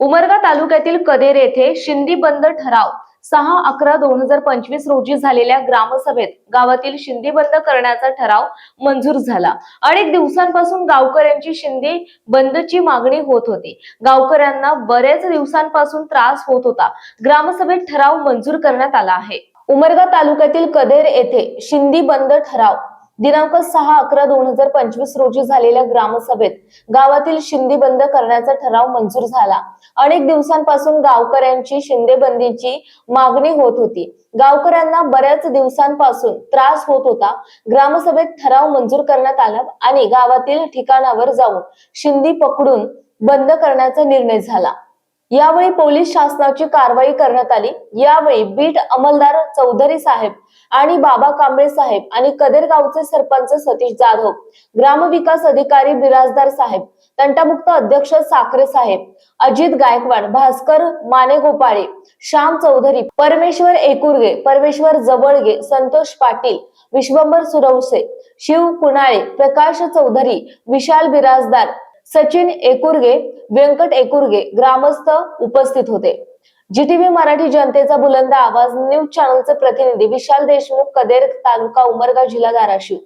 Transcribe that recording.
उमरगा तालुक्यातील कदेर येथे शिंदी बंद ठराव. सहा अकरा दोन हजार पंचवीस रोजी झालेल्या ग्रामसभेत गावातील शिंदी बंद करण्याचा ठराव मंजूर झाला. अनेक दिवसांपासून गावकऱ्यांची शिंदी बंदची मागणी होत होती. गावकऱ्यांना बरेच दिवसांपासून त्रास होत होता. ग्रामसभेत ठराव मंजूर करण्यात आला आहे. उमरगा तालुक्यातील कदेर येथे शिंदी बंद ठराव दिनांक सहा अकरा दोन हजार पंचवीस रोजी झालेल्या ग्रामसभेत गावातील शिंदी बंद करण्याचा ठराव मंजूर झाला. अनेक दिवसांपासून गावकऱ्यांची शिंदेबंदीची मागणी होत होती. गावकऱ्यांना बऱ्याच दिवसांपासून त्रास होत होता. ग्रामसभेत ठराव मंजूर करण्यात आला आणि गावातील ठिकाणावर जाऊन शिंदी पकडून बंद करण्याचा निर्णय झाला. यावेळी पोलीस शासनाची कारवाई करण्यात आली. यावेळी बीट अंमलदार चौधरी साहेब आणि बाबा कांबळे साहेब आणि कदेर गावचे सरपंच सतीश जाधव ग्रामविकास अधिकारी बिराजदार साहेब तंटामुक्त अध्यक्ष साखरे साहेब अजित गायकवाड भास्कर माने गोपाळे श्याम चौधरी परमेश्वर एकुर्गे परमेश्वर जवळगे संतोष पाटील विश्वंभर सुरवसे शिव कुणाळे प्रकाश चौधरी विशाल बिराजदार सचिन एकुर्गे व्यंकट एकुर्गे ग्रामस्थ उपस्थित होते. जीटीव्ही मराठी जनतेचा बुलंद आवाज न्यूज चॅनलचे प्रतिनिधी विशाल देशमुख कदेर तालुका उमरगा जिल्हा धाराशिव